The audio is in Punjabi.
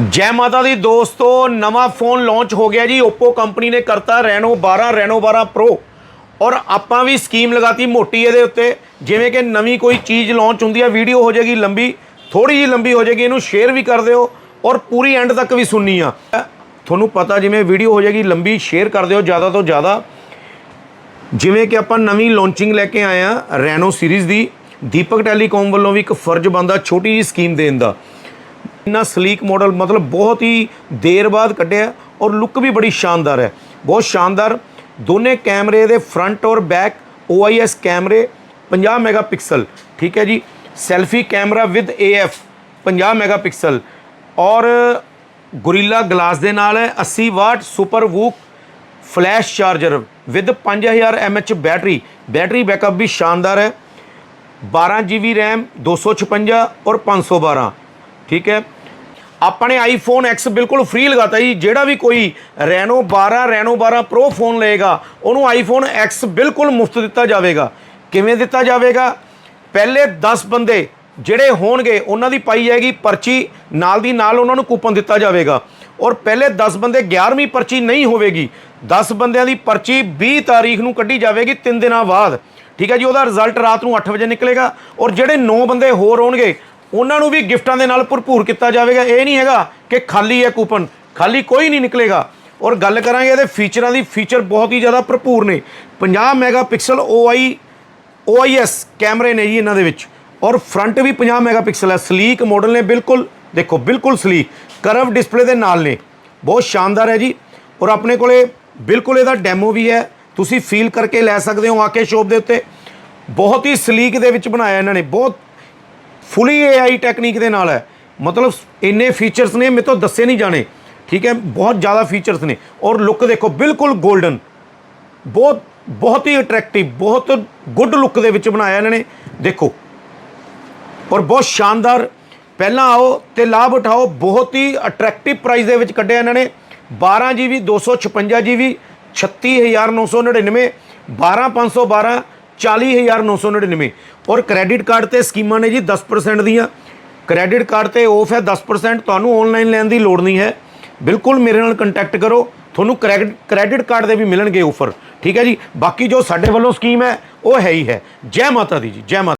ਜੈ ਮਾਤਾ ਦੀ ਦੋਸਤੋ, ਨਵਾਂ ਫੋਨ ਲਾਂਚ ਹੋ ਗਿਆ ਜੀ। Oppo ਕੰਪਨੀ ਨੇ ਕਰਤਾ Reno 12 Reno 12 Pro ਔਰ ਆਪਾਂ ਵੀ ਸਕੀਮ ਲਗਾਤੀ ਮੋਟੀ ਇਹਦੇ ਉੱਤੇ। ਜਿਵੇਂ ਕਿ ਨਵੀਂ ਕੋਈ ਚੀਜ਼ ਲਾਂਚ ਹੁੰਦੀ ਆ ਵੀਡੀਓ ਹੋ ਜਾਏਗੀ ਲੰਬੀ ਥੋੜੀ ਜਿਹੀ ਲੰਬੀ ਹੋ ਜਾਏਗੀ, ਇਹਨੂੰ ਸ਼ੇਅਰ ਵੀ ਕਰ ਦਿਓ ਔਰ ਪੂਰੀ ਐਂਡ ਤੱਕ ਵੀ ਸੁਣਨੀ ਆ। ਤੁਹਾਨੂੰ ਪਤਾ ਜਿਵੇਂ ਵੀਡੀਓ ਹੋ ਜਾਏਗੀ ਲੰਬੀ ਸ਼ੇਅਰ ਕਰ ਦਿਓ ਜ਼ਿਆਦਾ ਤੋਂ ਜ਼ਿਆਦਾ। ਜਿਵੇਂ ਕਿ ਆਪਾਂ ਨਵੀਂ ਲਾਂਚਿੰਗ ਲੈ ਕੇ ਆਏ ਆ ਰੈਨੋ ਸੀਰੀਜ਼ ਦੀ। ਦੀਪਕ ਟੈਲੀਕਾਮ ਵੱਲੋਂ ਵੀ ਇੱਕ ਫਰਜ਼ ਬੰਦਾ ਛੋਟੀ ਜਿਹੀ ਸਕੀਮ ਦੇਣ ਦਾ। ਇੰਨਾ ਸਲੀਕ ਮਾਡਲ ਮਤਲਬ ਬਹੁਤ ਹੀ ਦੇਰ ਬਾਅਦ ਕੱਢਿਆ ਔਰ ਲੁੱਕ ਵੀ ਬੜੀ ਸ਼ਾਨਦਾਰ ਹੈ। ਬਹੁਤ ਸ਼ਾਨਦਾਰ। ਦੋਨੇ ਕੈਮਰੇ ਦੇ ਫਰੰਟ ਔਰ ਬੈਕ OIS ਕੈਮਰੇ 50 ਮੈਗਾਪਿਕਸਲ ਠੀਕ ਹੈ ਜੀ। Selfie camera with AF 50 megapixel ਔਰ ਗੁਰਿੱਲਾ ਗਲਾਸ ਦੇ ਨਾਲ ਹੈ 80 watt super VOOC flash charger with 5000 mAh battery battery backup ਵੀ ਸ਼ਾਨਦਾਰ ਹੈ। 12 GB RAM 256 ਔਰ 512 ਠੀਕ ਹੈ। ਆਪਣੇ ਆਈਫੋਨ X ਬਿਲਕੁਲ ਫ੍ਰੀ ਲਗਾਤਾ ਜੀ। ਜਿਹੜਾ ਵੀ ਕੋਈ ਰੈਨੋ 12 ਰੈਨੋ 12 ਪ੍ਰੋ ਫੋਨ ਲਏਗਾ, ਉਹਨੂੰ ਆਈਫੋਨ X ਬਿਲਕੁਲ ਮੁਫਤ ਦਿੱਤਾ ਜਾਵੇਗਾ। ਕਿਵੇਂ ਦਿੱਤਾ ਜਾਵੇਗਾ? ਪਹਿਲੇ 10 ਬੰਦੇ ਜਿਹੜੇ ਹੋਣਗੇ, ਉਹਨਾਂ ਦੀ ਪਾਈ ਜਾਏਗੀ ਪਰਚੀ, ਨਾਲ ਦੀ ਨਾਲ ਉਹਨਾਂ ਨੂੰ ਕੂਪਨ ਦਿੱਤਾ ਜਾਵੇਗਾ। ਔਰ ਪਹਿਲੇ 10 ਬੰਦੇ 11ਵੀਂ ਪਰਚੀ ਨਹੀਂ ਹੋਵੇਗੀ। 10 ਬੰਦਿਆਂ ਦੀ ਪਰਚੀ 20 ਤਾਰੀਖ ਨੂੰ ਕੱਢੀ ਜਾਵੇਗੀ 3 ਦਿਨਾਂ ਬਾਅਦ। ਠੀਕ ਹੈ ਜੀ, ਉਹਦਾ ਰਿਜ਼ਲਟ ਰਾਤ ਨੂੰ 8 ਵਜੇ ਨਿਕਲੇਗਾ। ਔਰ ਜਿਹੜੇ 9 ਬੰਦੇ ਹੋਰ ਹੋਣਗੇ ਉਹਨਾਂ ਨੂੰ ਵੀ ਗਿਫਟਾਂ ਦੇ ਨਾਲ ਭਰਪੂਰ ਕੀਤਾ ਜਾਵੇਗਾ। ਇਹ ਨਹੀਂ ਹੈਗਾ ਕਿ ਖਾਲੀ ਹੈ ਕੂਪਨ। ਖਾਲੀ ਕੋਈ ਨਹੀਂ ਨਿਕਲੇਗਾ। ਔਰ ਗੱਲ ਕਰਾਂਗੇ ਇਹਦੇ ਫੀਚਰਾਂ ਦੀ। ਫੀਚਰ ਬਹੁਤ ਹੀ ਜ਼ਿਆਦਾ ਭਰਪੂਰ ਨੇ। 50 ਮੈਗਾਪਿਕਸਲ OI OIS ਕੈਮਰੇ ਨੇ ਜੀ ਇਹਨਾਂ ਦੇ ਵਿੱਚ। ਔਰ ਫਰੰਟ ਵੀ 50 ਮੈਗਾਪਿਕਸਲ ਹੈ। ਸਲੀਕ ਮਾਡਲ ਨੇ ਬਿਲਕੁਲ। ਦੇਖੋ, ਬਿਲਕੁਲ ਸਲੀਕ ਕਰਵ ਡਿਸਪਲੇ ਦੇ ਨਾਲ ਨੇ। ਬਹੁਤ ਸ਼ਾਨਦਾਰ ਹੈ ਜੀ। ਔਰ ਆਪਣੇ ਕੋਲੇ ਬਿਲਕੁਲ ਇਹਦਾ ਡੈਮੋ ਵੀ ਹੈ। ਤੁਸੀਂ ਫੀਲ ਕਰਕੇ ਲੈ ਸਕਦੇ ਹੋ ਆ ਕੇ ਸ਼ੋਪ ਦੇ ਉੱਤੇ। ਬਹੁਤ ਹੀ ਸਲੀਕ ਦੇ ਵਿੱਚ ਬਣਾਇਆ ਇਹਨਾਂ ਨੇ। ਬਹੁਤ ਫੁੱਲੀ AI ਟੈਕਨੀਕ ਦੇ ਨਾਲ ਹੈ। ਮਤਲਬ ਇੰਨੇ ਫੀਚਰਸ ਨੇ, ਮੇਰੇ ਤੋਂ ਦੱਸੇ ਨਹੀਂ ਜਾਣੇ। ਠੀਕ ਹੈ, ਬਹੁਤ ਜ਼ਿਆਦਾ ਫੀਚਰਸ ਨੇ। ਔਰ ਲੁੱਕ ਦੇਖੋ, ਬਿਲਕੁਲ 골ਡਨ ਬਹੁਤ ਬਹੁਤ ਹੀ ਅਟਰੈਕਟਿਵ ਬਹੁਤ ਗੁੱਡ ਲੁੱਕ ਦੇ ਵਿੱਚ ਬਣਾਇਆ ਇਹਨਾਂ ਨੇ। ਦੇਖੋ, ਔਰ ਬਹੁਤ ਸ਼ਾਨਦਾਰ। ਪਹਿਲਾਂ ਆਓ ਤੇ ਲਾਭ ਉਠਾਓ, ਬਹੁਤ ਹੀ ਅਟਰੈਕਟਿਵ ਪ੍ਰਾਈਸ ਦੇ ਵਿੱਚ ਕੱਢਿਆ ਇਹਨਾਂ ਨੇ। 12 GB 256 GB 36999 12512 40999 ਔਰ ਕ੍ਰੈਡਿਟ ਕਾਰਡ ਤੇ ਸਕੀਮਾਂ ਨੇ ਜੀ 10% ਦੀਆਂ। ਕ੍ਰੈਡਿਟ ਕਾਰਡ ਤੇ ਆਫ ਹੈ 10% ਤੁਹਾਨੂੰ ਆਨਲਾਈਨ ਲੈਣ ਦੀ ਲੋੜ ਨਹੀਂ ਹੈ। ਬਿਲਕੁਲ ਮੇਰੇ ਨਾਲ ਕੰਟੈਕਟ ਕਰੋ। ਤੁਹਾਨੂੰ ਕ੍ਰੈਡਿਟ ਕਾਰਡ ਦੇ ਵੀ ਮਿਲਣਗੇ ਆਫਰ ਠੀਕ ਹੈ ਜੀ? ਬਾਕੀ ਜੋ ਸਾਡੇ ਵੱਲੋਂ ਸਕੀਮ ਹੈ, ਉਹ ਹੈ ਹੀ ਹੈ। ਜੈ ਮਾਤਾ ਦੀ ਜੀ, ਜੈ ਮਾਤਾ